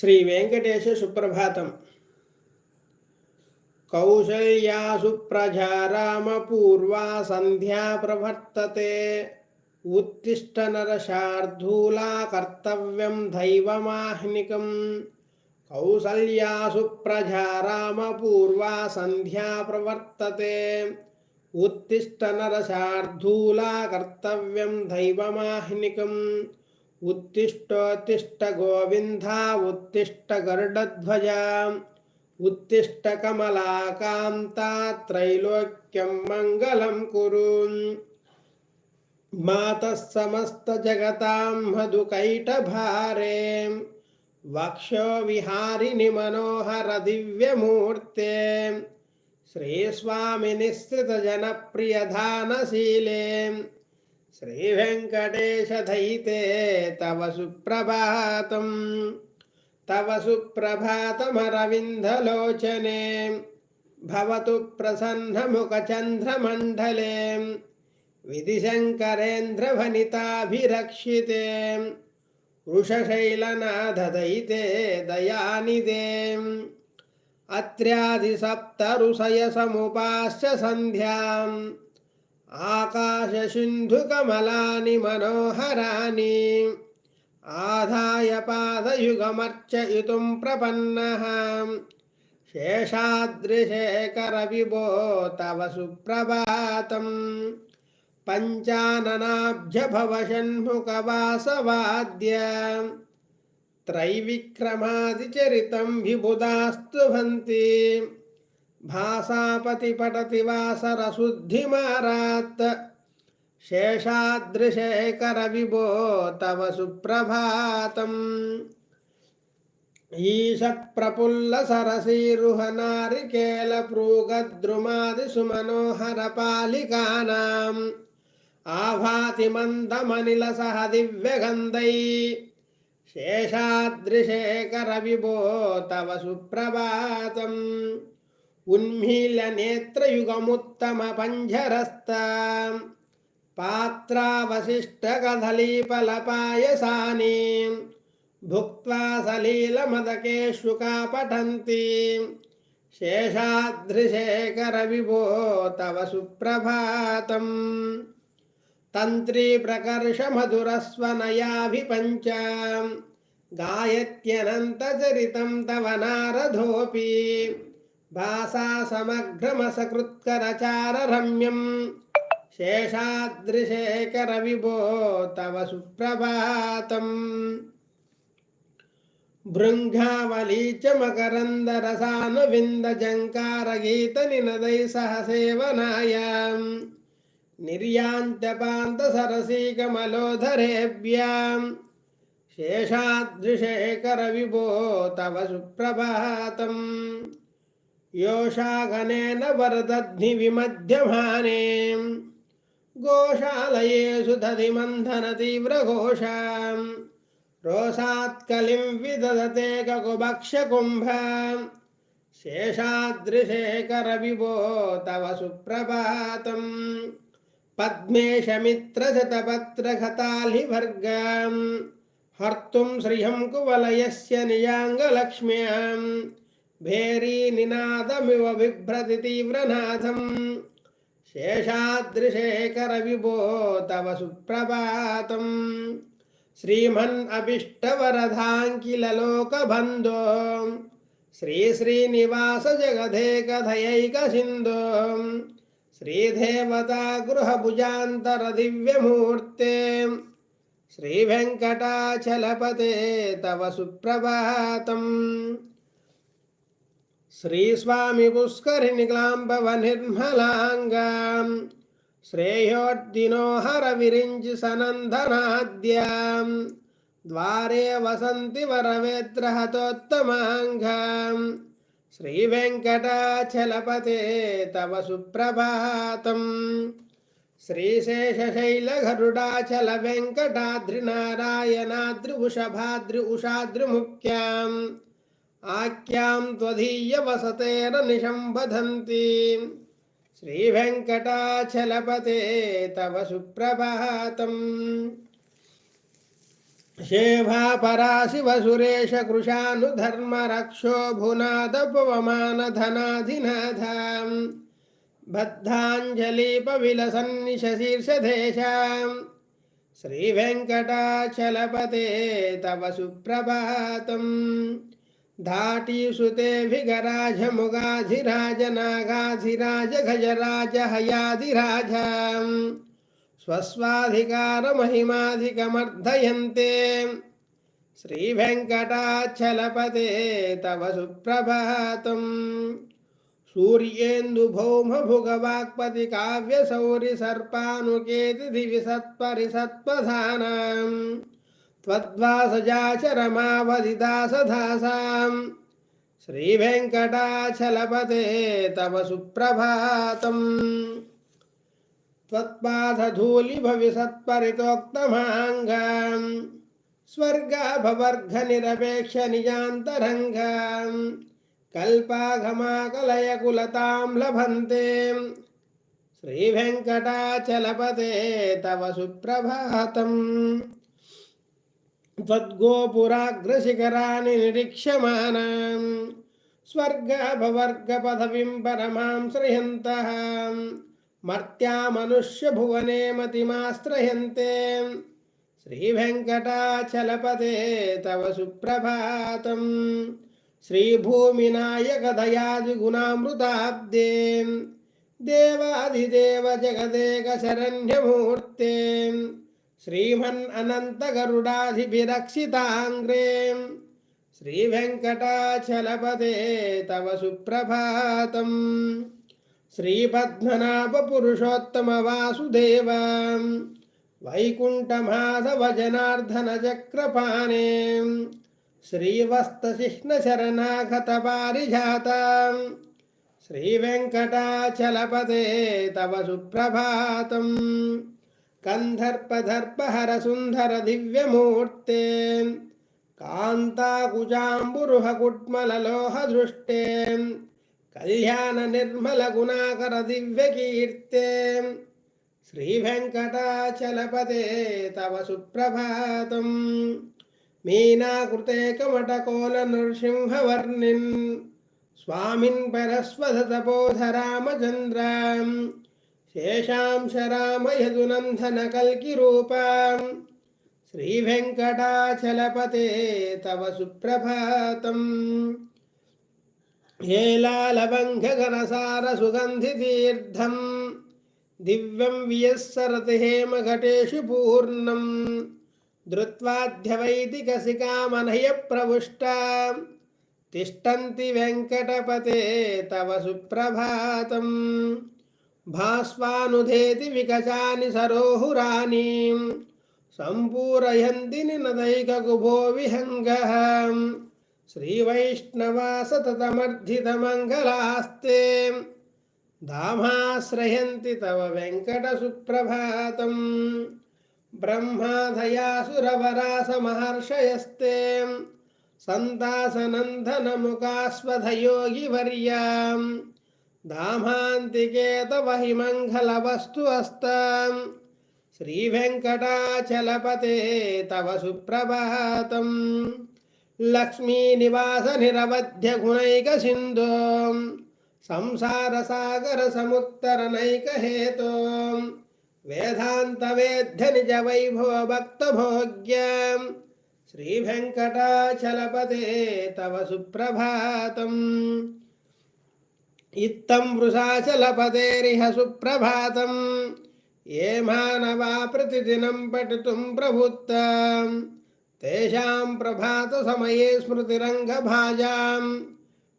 శ్రీ వెంకటేశ సుప్రభాతం. కౌసల్యాసు ప్రజా రామపూర్వా సంధ్యా ప్రవర్తతే. ఉత్తిష్ట నరశార్ధూలా కర్తవ్యం దైవమాహ్నికం. కౌసల్యాసు ప్రజా రామపూర్వా సంధ్యా ప్రవర్తతే. ఉత్తిష్ట నరశార్ధూలా కర్తవ్యం దైవమాహ్నికం. उत्तिष्ठोत्तिष्ठ गोविन्दा उत्तिष्ठ गरुडध्वजा उत्तिष्ठ कमलाकान्ता त्रैलोक्यं मङ्गलं कुरु मातः समस्तजगतां मधुकैटभारे वक्षो विहारिणि मनोहर दिव्यमूर्ते श्रीस्वामिनिःसृतजनप्रियधानशीले श्रीवेङ्कटेशधैते तव सुप्रभातं तव सुप्रभातमरविन्दलोचने भवतु प्रसन्नमुखचन्द्रमण्डले विधिशङ्करेन्द्रभनिताभिरक्षिते वृषशैलनाथदयिते दयानिदे अत्र्यादिसप्तऋषयसमुपास्य सन्ध्याम् आकाशसिन्धुकमलानि मनोहराणि आधाय पादयुगमर्चयितुं प्रपन्नः शेषाद्रिशेखरविभो तव सुप्रभातम् पञ्चाननाब्जभवषण्मुखवासवाद्य त्रैविक्रमादिचरितं विबुधास्तु भन्ति భాసాపతి పటతి వాసరశుద్ధిమారాత్ శేషాద్రిశేఖర విభో తవ సుప్రభాతం ఈషత్ప్రఫుల్ల సరసీరుహనారికేల ప్రోగద్రుమాది సుమనోహర పాలికానాం ఆభాతి మందమనిల సహ దివ్యగంధై శేషాద్రిశేఖర విభో తవ సుప్రభాతం ఉన్మీల నేత్రయుగముత్తమ పంజరస్త పాత్రావశిష్ట కదలీపల పాయసాని భుక్వా సలీల మదకేశుకా పఠంతి శేషాద్రిశేఖర విభో తవ సుప్రభాతం తంత్రీ ప్రకర్ష మధురస్వనయాభిపంచ గాయత్యనంతచరితం తవ నారథోపి భాసా సమగ్రమసకృత్కరచారరమ్యం శేషాద్రిశేఖర విభో తవ సుప్రభాతం భృంగావలీచ మకరందరసానువిందజంకారగీత నినదై సహ సేవనాయ నిర్యాంతపాంతసరసీకమలోధరేభ్యాం శేషాద్రిశేఖర విభో తవ సుప్రభాతం सुप्रभातम् योषागनेन वरदध्निविमध्यमाने गोशालयेषु दधिमन्थनतीव्रघोषां रोषात्कलिं विदधते ककुभक्षकुम्भां शेषादृशेखरविभो तव सुप्रभातम् पद्मेशमित्रशतपत्रघतालिवर्गां हर्तुं श्रियं कुवलयस्य निजाङ्गलक्ष्म्याम् భేరీ నినాదమివ బిభ్రతి తీవ్రనాథం. శేషాద్రిశేఖర విభో తవ సుప్రభాతం. శ్రీమన్ అభిష్టవరధాంకిలలోకబంధో శ్రీ శ్రీనివాస జగధేకథయైక సింధో. శ్రీదేవతా దివ్యమూర్తే. శ్రీవెంకటాచలపతే తవ సుప్రభాతం. श्रेयोद्दिनोहरविरिञ्चि सनन्दनाद्यां द्वारे वसन्ति वरवेत्रहतोत्तमाङ्गां श्रीवेङ्कटाचलपते तव सुप्रभातम् श्रीशेषशैलगरुडाचलवेङ्कटाद्रिनारायणाद्रि उषभाद्रि उषाद्रिमुख्याम् ఆఖ్యాం త్వధీయవసతేన నిశంబధంతి శ్రీవెంకటాచలపతే తవ సుప్రభాతం. శేభా పరాశివ సురేష కృషాను ధర్మరక్షో భునాదపవమానధనాధినాథ బద్ధాంజలిపవిలసన్నిశీర్షదేశాం శ్రీవెంకటాచలపతే తవ సుప్రభాతం. गजराज हयाधिराज स्वस्वाधिकारमहिमाधिकमर्धयन्ते श्रीवेङ्कटाचलपते तव सुप्रभातम् सूर्येन्दुभौमभुगवाक्पति काव्यसौरिसर्पानुकेति दिवि सत्परिसत्पधानाम् त्वद्वासजाचरमावधिदासदासाम् श्रीवेङ्कटाचलपते तव सुप्रभातम् त्वत्पादधूलिभविसत्परितोक्तमाङ्गाम् स्वर्गाभवर्गनिरपेक्षनिजान्तरङ्गाम् कल्पाघमाकलयकुलतां लभन्ते श्रीवेङ्कटाचलपते तव सुप्रभातम् त्वद्गोपुराग्रशिखराणि निरीक्ष्यमाणाम् स्वर्गभवर्गपदवीं परमां श्रयन्तः मर्त्यामनुष्यभुवने मतिमाश्रयन्ते श्रीवेङ्कटाचलपते तव सुप्रभातम् श्रीभूमिनायकदयादिगुणामृताब्दे देवाधिदेव जगदेकशरण्यमूर्ते శ్రీమన్ అనంత గరుడాధిభిరక్షితాంగ్రే. శ్రీ వెంకటాచలపదే తవ సుప్రభాతం. శ్రీ పద్మనాభ పురుషోత్తమ వాసుదేవ. వైకుంఠ జనార్దన చక్రపాణే శ్రీవస్తసిష్ణ శరణాగత పారిజాత శ్రీ వెంకటాచలపదే తవ సుప్రభాతం. कन्धर्पदर्पहरसुन्दरदिव्यमूर्ते कान्ताकुजाम्बुरुहकुट्मललोहदृष्टे कल्याणनिर्मलगुणाकरदिव्यकीर्ते श्रीवेङ्कटाचलपते तव सुप्रभातम् मीनाकृते कमटकोलनृसिंहवर्णिन् स्वामिन् परस्वधतपोधरामचन्द्राम् शेषांश रामयदुनन्दनकल्किरूपाम् श्रीवेङ्कटाचलपते तव सुप्रभातम् हेलालवङ्घघनसारसुगन्धितीर्थम् दिव्यं वियस्सरति हेमघटेषु पूर्णम् धृत्वाध्यवैदिकसिकामनयप्रविष्टा तिष्ठन्ति वेङ्कटपते तव सुप्रभातम् భాస్వానుధేతి వికసాని సరోహురాణి. సంపూరయంతి నదైక కుభో విహంగ. శ్రీవైష్ణవా సతతమర్ధితమంగళాస్తే దామాశ్రయంతి తవ వెంకట సుప్రభాతం బ్రహ్మాధయాసురవరాసమహర్షయస్తే సంతాసనందనముఖాస్వధయోగివర్యాం దామాంతికే తవ హిమంగళ వస్తు అస్తాం శ్రీ వెంకటాచలపతే తవ సుప్రభాతం లక్ష్మీనివాస నిరవధ్య గుణైక సింధో సంసార సాగర సముత్తర నైక హేతో వేదాంత వేద్య నిజ వైభవ భక్త భోగ్యం శ్రీ వెంకటాచలపతే తవ సుప్రభాతం ఇత్తం వృషాచలపదేరిహ సుప్రభాతం. ఏ మానవా ప్రతిదినం పఠితుం ప్రవృత్త తేషాం ప్రభాత సమయే స్మృతిరంగభాజాం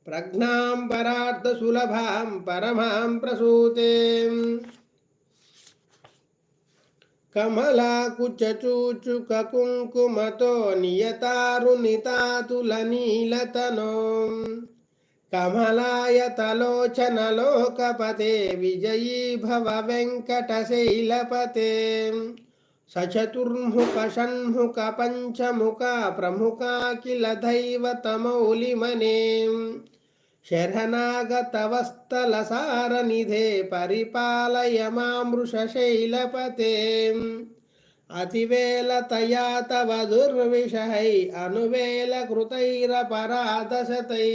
ప్రజ్ఞాం పరార్థసులభాం పరమాం ప్రసూతే. కమలాకుచూచుకుంకుమతో నియతారునితాతుల నీలతనో. कमलायतलोचनलोकपते विजयी भव वेङ्कटशैलपते सचतुर्मुखषण्मुखपञ्चमुखा प्रमुखा किल दैवतमौलिमने शरणागतवस्तलसारनिधे परिपालय मामृषशैलपते अतिवेलतया तव दुर्विषहै अनुवेलकृतैरपराधशतै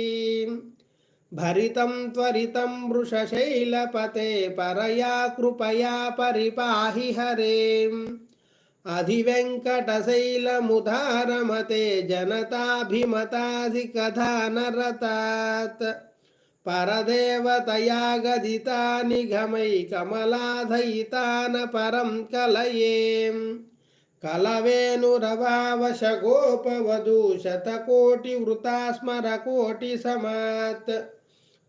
भरितं त्वरितं वृषशैलपते परया कृपया परिपाहि हरेम् अधिवेङ्कटशैलमुदारमते जनताभिमताधिकधानरतात् परदेवतया गदिता निगमै कमलाधयितान परं कलयेम् कलवेनुरभावशगोपवधू शतकोटिवृता स्मरकोटिसमात्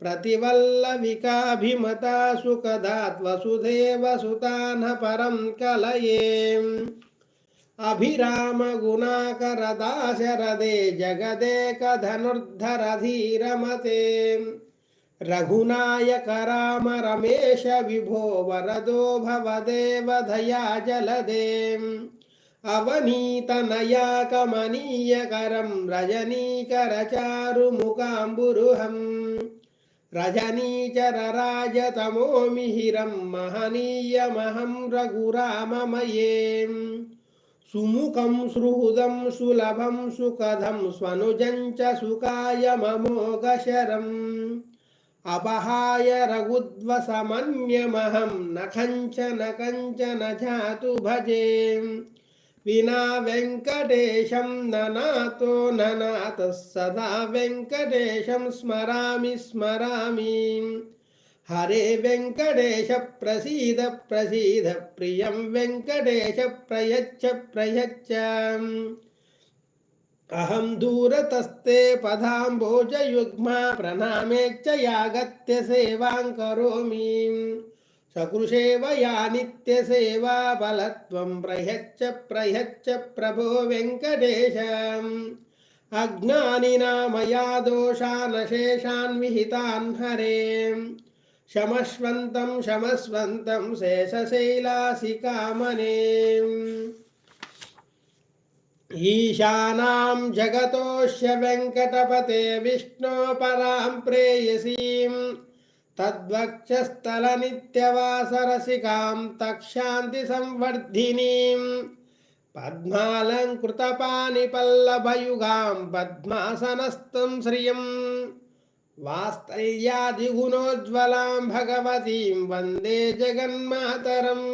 प्रतिवल्लविकाभिमता सुखदात् वसुधेवसुतान् परं कलयेम् अभिरामगुणाकरदाशरदे जगदेकधनुर्धरधीरमते। रघुनायक राम रमेश विभो वरदो भवदेव दया जलदे अवनीतनया कमनीयकरं रजनीकरचारुमुकाम्बुरुहम् రజనీచరరాజతమో మిహిరం మహనీయమహం రఘురామమయే. సుముఖం సుహృదం సులభం సుఖదం స్వనుజం చ సుఖాయ మమోఘశరం. అపహాయ రఘుద్వసమన్యమహం నఖంచ నకంచన జాతు భజే. వినా వెంకటేశం ననాతో ననాత సదా వెంకటేశం స్మరామి స్మరామి. హరే వెంకటేశ ప్రసీద ప్రసీద ప్రియం వెంకటేశ ప్రయచ్చ ప్రయచ్చ. అహం దూరతస్తే పదాంబోజయుగ్మా ప్రణామేచ్చ సేవాం కరోమి. సకృషేవ యా నిత్య సేవా బలత్వం ప్రహచ్చ ప్రహచ్చ ప్రభో వెంకటేశ. అజ్ఞానినా మయా దోషానశేషాన్ విహితాన్ హరేం. శమస్వంతం శమస్వంతం శేషశైలాసికామనే ఈశానాం జగతోష్య వెంకటపతే విష్ణో పరాం ప్రేయసీం. तद्वक्षस्थलनित्यवासरसिकां तक्षान्तिसंवर्धिनीं पद्मालङ्कृतपानिपल्लभयुगां पद्मासनस्थं श्रियम् वास्तल्यादिगुणोज्ज्वलां भगवतीं वन्दे जगन्मातरम्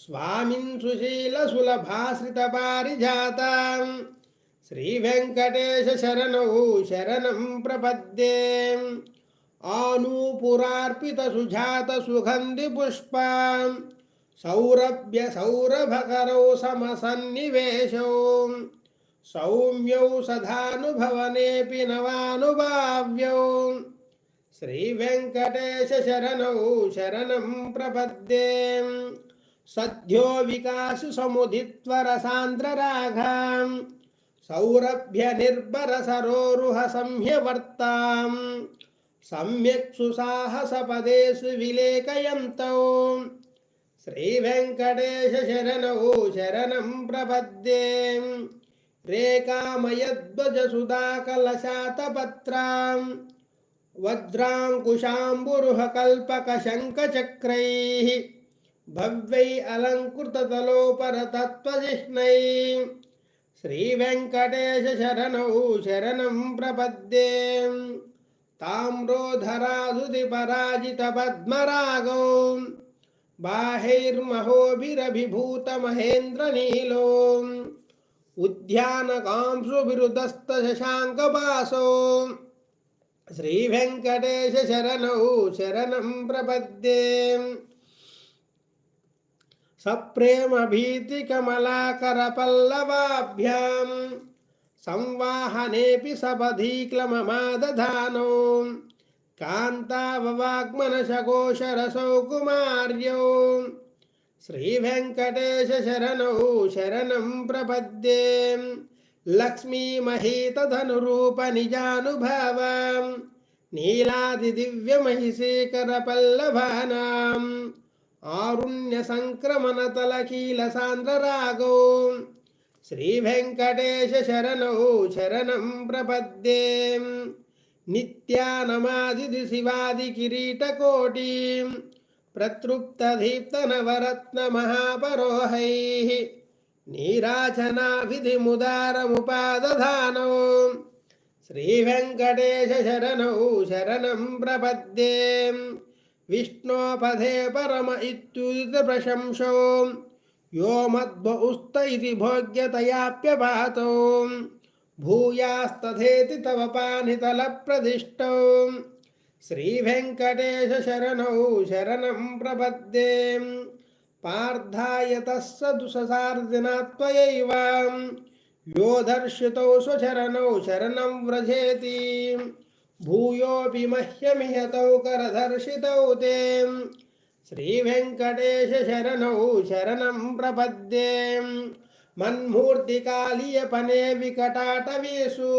స్వామిన్ సుశీల సులభాశ్రిత పారిజాత శ్రీ వెంకటేశ శరణౌ శరణం ప్రపద్దే ఆనూపురార్పిత సుజాత సుగంధి పుష్ప సౌరభ్య సౌరభకరౌ సమసన్నివేశౌ. సౌమ్యౌ సదానుభవనేపి నవానుభావ్యౌ. శ్రీ వెంకటేశ శరణౌ శరణం ప్రపద్దే సద్యో వికాసు సముదిత్వరసాంద్రరాఘ సౌరభ్య నిర్భర సరోరుహ సంహ్యవర్తాం సమ్యక్ సుసాహస పదేషు విలేకయంతో శ్రీ వెంకటేశ శరణౌ శరణం ప్రపద్యే రేఖామయధ్వజ సుధాకలశాతపత్రాం వజ్రాంకుశాంబురుహ కల్పక శంఖచక్రైః భవ్యై అలంకృతలోపరతత్వజిష్ణై శ్రీవెంకటేశ శరణౌ శరణం ప్రపద్యే తామ్రోధరాధుది పరాజిత పద్మరాగౌ బాహైర్మహోభిరభిభూత మహేంద్ర నీలో ఉద్యానకాంశుభిరుదస్త శశాంకపాసో శ్రీవెంకటేశ శరణౌ శరణం ప్రపద్యే सप्रेमभीतिकमलाकरपल्लवाभ्यां संवाहनेऽपि सपधीक्लममादधानो कान्ताववाग्मनशकोशरसौ कुमार्यौ श्रीवेङ्कटेशशरणौ शरणं प्रपद्ये लक्ष्मीमहीतधनुरूपनिजानुभवां नीलादिदिव्यमहिषीकरपल्लभानाम् ఆరుణ్య సంక్రమణ తలకీల సాంద్ర రాగో శ్రీ వెంకటేశ శరణౌ శరణం ప్రపద్దే. నిత్యానమాది శివాది కిరీట కోటి ప్రతృప్త దీప్త నవరత్న మహాపరోహై నీరాజనా విధి ముదారముపాదధానౌ. శ్రీ వెంకటేశ శరణౌ శరణం ప్రపద్దే. विष्णोपधे परम इत्युदितप्रशंसो यो मध्व उस्त इति भोग्यतयाप्यपातौ भूयास्तथेति तव पानितलप्रदिष्टौ श्रीवेङ्कटेशशरणौ शरणं प्रपद्ये पार्थाय तस्य दुससार्दिना त्वयैव यो दर्शितौ स्वशरणौ शरणं व्रजेति భూయోపి మహ్యమిహతౌ కరధర్షితౌ తే. శ్రీవెంకటేశ శరణౌ శరణం ప్రపద్దే మన్మూర్తికాళీయపనే వికటాటవీసు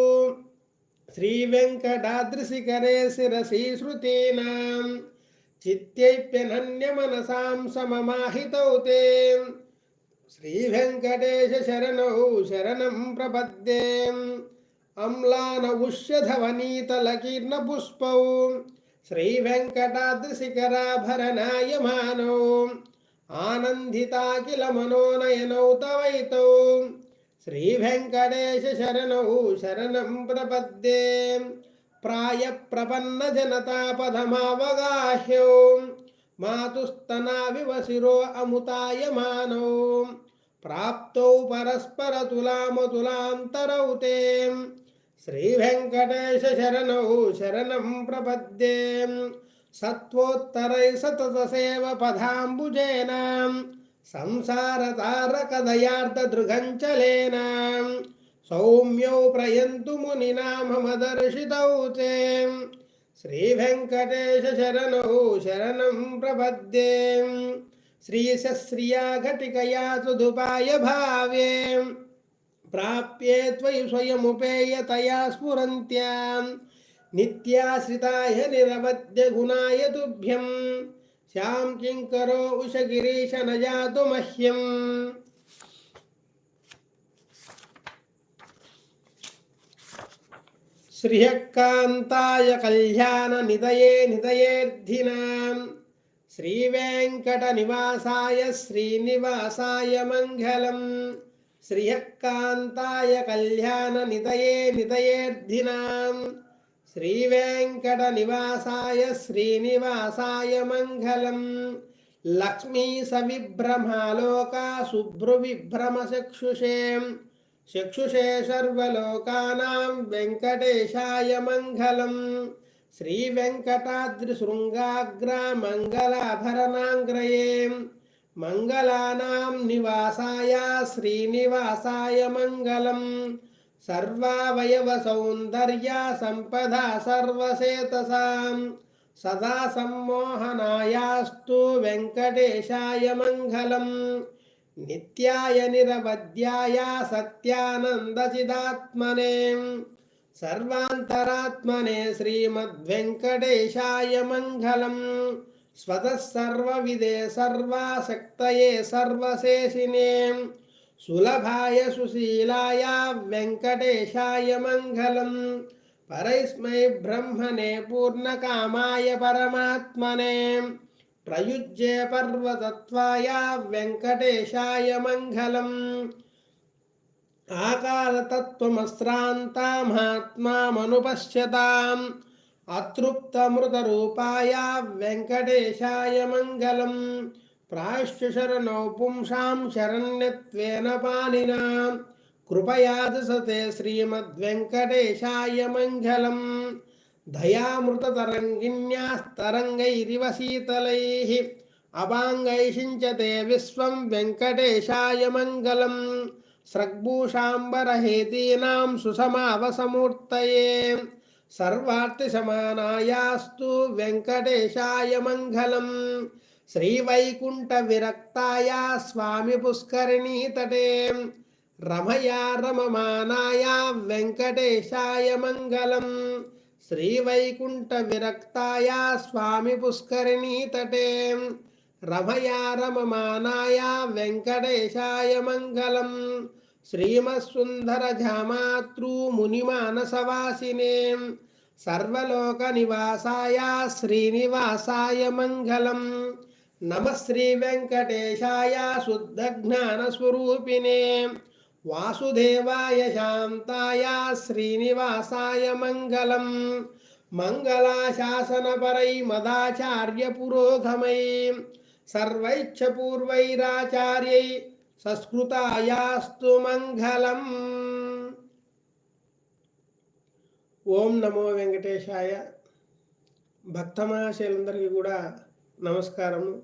శ్రీవెంకటాద్రిశిఖరే శిరసి శ్రుతీనాం చిత్తైప్యనన్యమనసాం సమమాహితౌ తే. శ్రీవెంకటేశ శరణౌ శరణం ప్రపద్దే అమ్లాన ఉష్యధవనీతలకీర్ణ పుష్పౌ శ్రీ వెంకటాద్రిశిఖరాభరణాయమానౌ ఆనందితాకిల మనోనయనౌ తవైతౌ శ్రీ వెంకటేశ శరణౌ శరణం ప్రపద్దే ప్రాయ ప్రపన్న జనతాపథమావగాహ్యౌ మాతుస్తనావివ శిరో అముతాయమానౌ ప్రాప్తౌ పరస్పరతులామతులాంతరౌ తే శ్రీవెంకటేశరణౌ శరణం ప్రపద్యే. సత్వోత్తరై సతతసేవ పదాంబుజేన. సంసారతారకదయార్ధదృగంచలేన సౌమ్యౌ ప్రయంతు మునినామదర్శితౌ తే శ్రీవెంకటేశరణౌ శరణం ప్రపద్యే. శ్రీశ్రియా ఘటికయా సుధుపాయ భావ్యే ప్రాప్యే త్వయి స్వయముపేయతయా స్ఫురంత్యాం. నిత్యాశ్రితాయ నిరవద్య గుణాయ తుభ్యం. శ్యాం కింకరో ఉష గిరీశ నజాతు మహ్యం. శ్రియకాంతాయ కళ్యాణ నిదయే నిదయేర్ధినాం. శ్రీవేంకట నివాసాయ శ్రీనివాసాయ మంగళం. శ్రియకాంతాయ కళ్యాణ నిదయే నిదయేర్ధినాం శ్రీవేంకట నివాసాయ శ్రీనివాసాయ మంగళం. లక్ష్మీ సవిభ్రమాలోకా శుభ్రువిభ్రమ చక్షుషే సర్వలోకానాం వెంకటేశాయ మంగళం. శ్రీవెంకటాద్రిశృంగాగ్రా మంగళాభరణాంగ్రయే. మంగళానాం నివాసాయ శ్రీనివాసాయ మంగళం. సర్వావయవ సౌందర్య సంపద సర్వసేతసాం సదా సమ్మోహనాయాస్తు వెంకటేశాయ మంగళం. నిత్యాయ నిరవధ్యాయ సత్యానందచిదాత్మనే. సర్వాంతరాత్మనే శ్రీమద్వెంకటేశాయ మంగళం. స్వతసర్వవిదే సర్వాసక్తయే సర్వశేషినే. సులభాయ సుశీలాయ వెంకటేశాయ మంగళం. పరైస్మై బ్రహ్మణే పూర్ణకామాయ పరమాత్మనే. ప్రయుజ్యే పర్వతత్వాయ వెంకటేశాయ మంగళం. ఆకారతత్వమస్రాంతమాత్మామనుపశ్యతాం अतृप्तमृतरूपाय वेङ्कटेशाय मङ्गलम् प्रायश्चरणौ पुंसां शरण्यत्वेन पाणिना कृपया दसते श्रीमद्वेङ्कटेशाय मङ्गलम् दयामृततरङ्गिन्यास्तरङ्गैरिव शीतलैः अपाङ्गैषिञ्चते विश्वं वेङ्कटेशाय मङ्गलम् स्रग्भूषाम्बरहेतीनां सुसमावसमूर्तये సమానాయాస్తు వెంకటేశాయ మంగళం. శ్రీవైకుంఠ విరక్తాయ స్వామి పుష్కరిణీ తటే. రమయా రమమానాయ వెంకటేశాయ మంగళం. శ్రీవైకుంఠ విరక్తాయ స్వామి పుష్కరిణీ తటే. రమయా రమమానాయ వెంకటేశాయ మంగళం. నమ శ్రీ వెంకటేశాయ శుద్ధ జ్ఞాన స్వరూపిణే వాసుదేవాయ శాంతాయ శ్రీనివాసాయ మంగళం. మంగళాశాసనపరై మదాచార్య పురోగమై సర్వైచ్ఛపూర్వైరాచార్యై సంస్కృతాయాస్తు మంగళం. ఓం నమో వెంకటేశాయ. భక్తమహాశయులందరికీ కూడా నమస్కారము.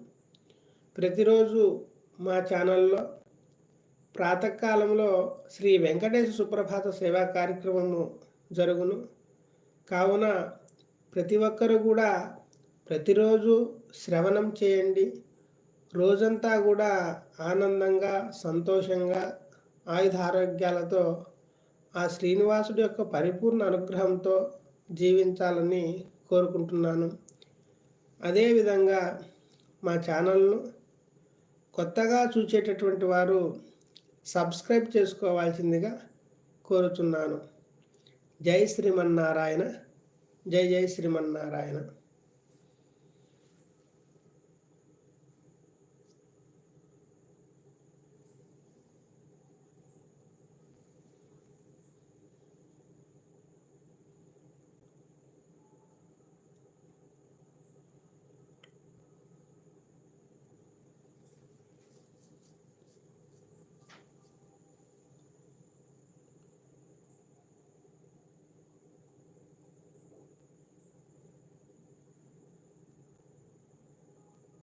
ప్రతిరోజు మా ఛానల్లో ప్రాతకాలంలో శ్రీ వెంకటేశ సుప్రభాత సేవా కార్యక్రమము జరుగును. కావున ప్రతి ఒక్కరు కూడా ప్రతిరోజు శ్రవణం చేయండి. రోజంతా కూడా ఆనందంగా సంతోషంగా ఆయుధ ఆరోగ్యాలతో ఆ శ్రీనివాసుడి యొక్క పరిపూర్ణ అనుగ్రహంతో జీవించాలని కోరుకుంటున్నాను. అదేవిధంగా మా ఛానల్ను కొత్తగా చూసేటటువంటి వారు సబ్స్క్రైబ్ చేసుకోవాల్సిందిగా కోరుచున్నాను. జై శ్రీమన్నారాయణ. జై జై శ్రీమన్నారాయణ.